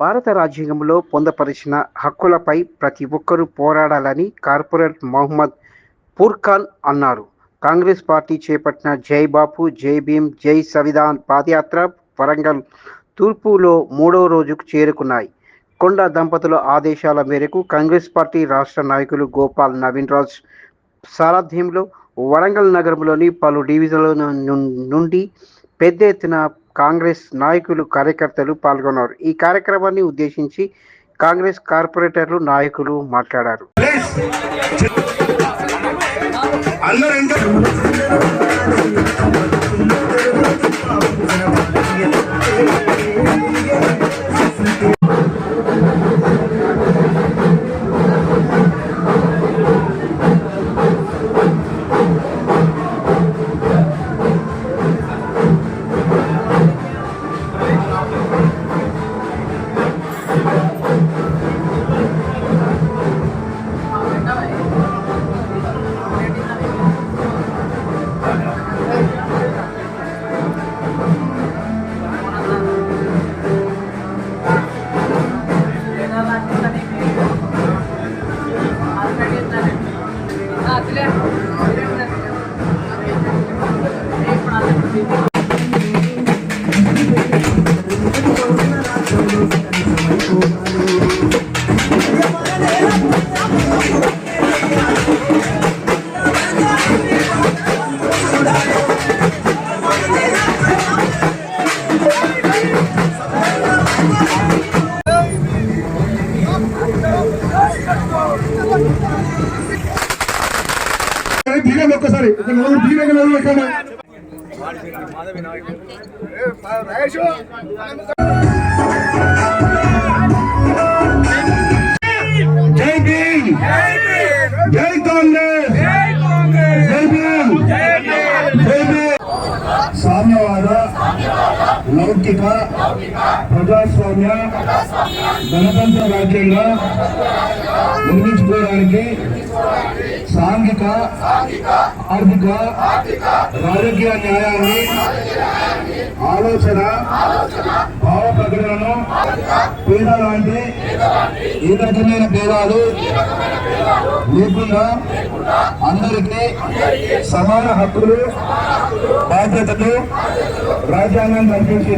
భారత రాజ్యాంగంలో పొందపరిచిన హక్కులపై ప్రతి ఒక్కరూ పోరాడాలని కార్పొరేట్ మహమ్మద్ పూర్ఖాన్ అన్నారు. కాంగ్రెస్ పార్టీ చేపట్టిన జై బాపు జై భీమ్ జై సవిధాన్ పాదయాత్ర వరంగల్ తూర్పులో మూడో రోజుకు చేరుకున్నాయి. కొండ దంపతుల ఆదేశాల మేరకు కాంగ్రెస్ పార్టీ రాష్ట్ర నాయకులు గోపాల్ నవీన్ రాజ్ సారథ్యంలో వరంగల్ నగరంలోని పలు డివిజన్ల ను- నుండి పెద్ద ఎత్తున కాంగ్రెస్ నాయకులు కార్యకర్తలు పాల్గొన్నారు. ఈ కార్యక్రమాన్ని ఉద్దేశించి కాంగ్రెస్ కార్పొరేటర్లు నాయకులు మాట్లాడారు. అందరూ ధీరంగా జై భీమ్. జై కాంగ్రెస్ జై భీమ్ జై భీమ్ సామ్యవాద లౌకిక ప్రజాస్వామ్య గణతంత్ర రాజ్యంగా నిర్మించుకోవడానికి సాంఘిక ఆర్థిక రాజకీయ న్యాయాన్ని ఆలోచన భావ ప్రకటనను పేద లాంటి ఏ రకమైన భేదాలు లేకుండా అందరికీ సమాన హక్కులు బాధ్యతలు రాజ్యాంగం కల్పించింది.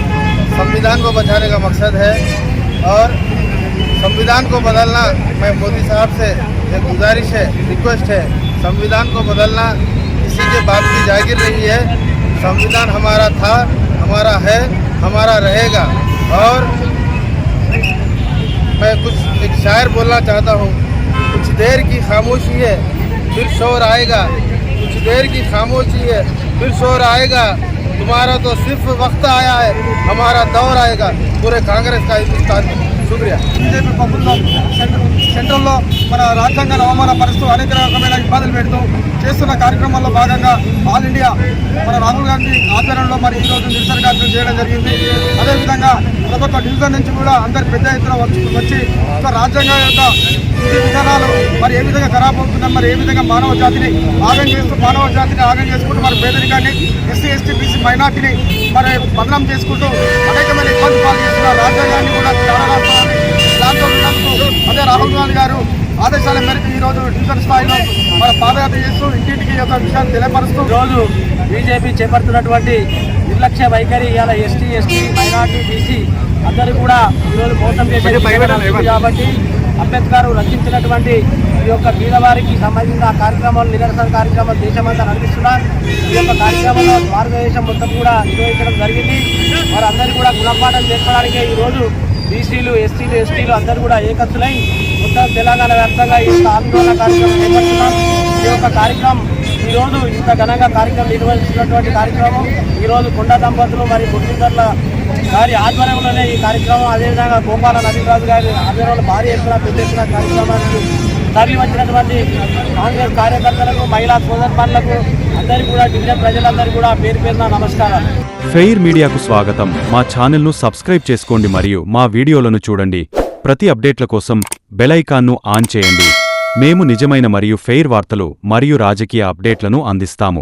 संविधान को बचाने का मकसद है और संविधान को बदलना मैं मोदी साहब से एक गुजारिश है रिक्वेस्ट है। संविधान को बदलना किसी के बाप की जागीर नहीं है। संविधान हमारा था, हमारा है, हमारा रहेगा। और मैं कुछ एक शायर बोलना चाहता हूँ, कुछ देर की खामोशी है, फिर शोर आएगा। कुछ देर की खामोशी है, फिर शोर आएगा। तुम्हारा तो सिर्फ़ वक्त आया है हमारा दौर आएगा। पूरे कांग्रेस का हिंदुस्तान में బీజేపీ ప్రభుత్వం సెంట్రల్లో మన రాజ్యాంగాన్ని అవమాన పరుస్తూ అనేక రకమైన ఇబ్బందులు పెడుతూ చేస్తున్న కార్యక్రమాల్లో భాగంగా ఆల్ ఇండియా మన రాహుల్ గాంధీ ఆచరణలో మరి ఈరోజు నిరసన కార్యక్రమం చేయడం జరిగింది. అదేవిధంగా ప్రతి ఒక్క డివిజన్ నుంచి కూడా అందరు పెద్ద ఎత్తున వచ్చి వచ్చి రాజ్యాంగం యొక్క విధానాలు మరి ఏ విధంగా ఖరాబ్ అవుతున్నాం మరి ఏ విధంగా మానవ జాతిని ఆగం చేస్తూ మానవ జాతిని ఆగం చేసుకుంటూ మరి పేదరికాన్ని ఎస్సీ ఎస్టీ బీసీ మైనార్టీని మరి బదనాం చేసుకుంటూ అనేకమైన ఇబ్బంది పాలు చేస్తున్న రాజ్యాంగాన్ని కూడా చాలా దాంతో అదే రాహుల్ గాంధీ గారు ఆదేశాల మేరకు ఈ రోజు డివిజన్ స్థాయిలో మన పాదయాత్ర చేస్తూ ఇంటింటికి యొక్క విషయాన్ని తెలియపరుస్తూ రోజు బీజేపీ చేపడుతున్నటువంటి నిర్లక్ష్య వైఖరి ఇవాళ ఎస్టీ ఎస్టీ మైనార్టీ బీసీ అందరూ కూడా ఈరోజు మోసం చేసే కాబట్టి అంబేద్కర్ రచించినటువంటి ఈ యొక్క పేదవారికి సంబంధించిన కార్యక్రమాలు నిరసన కార్యక్రమాలు దేశమంతా నడిపిస్తున్నారు. ఈ యొక్క కార్యక్రమంలో భారతదేశం మొత్తం కూడా నిర్వహించడం జరిగింది. వారందరూ కూడా గుణపాఠం చేసుకోవడానికే ఈరోజు బీసీలు ఎస్సీలు ఎస్టీలు అందరూ కూడా ఏకత్తులై మొత్తం తెలంగాణ వ్యాప్తంగా ఈ యొక్క ఆందోళన కార్యక్రమం చేపడుతున్నాం ఈ యొక్క కార్యక్రమం ఈరోజు ఇంత ఘనంగా కార్యక్రమం నిర్వహిస్తున్నటువంటి కార్యక్రమం ఈరోజు కొండ దంపతులు మరియు ముట్టిందర్ల గారి ఆధ్వర్యంలోనే ఈ కార్యక్రమం అదేవిధంగా గోపాల నవీనరాజు గారి ఆధ్వర్యంలో భారీ ఎత్తున పెద్ద ఎత్తున కార్యక్రమానికి తరలి వచ్చినటువంటి కాంగ్రెస్ కార్యకర్తలకు మహిళా సోదరులకు అందరికీ కూడా డివిజన్ ప్రజలందరికీ కూడా పేరు పేరున నమస్కారాలు. ఫెయిర్ మీడియాకు స్వాగతం. మా ఛానల్ను సబ్స్క్రైబ్ చేసుకోండి మరియు మా వీడియోలను చూడండి. ప్రతి అప్డేట్ల కోసం బెలైకాన్ను ఆన్ చేయండి. మేము నిజమైన మరియు ఫెయిర్ వార్తలు మరియు రాజకీయ అప్డేట్లను అందిస్తాము.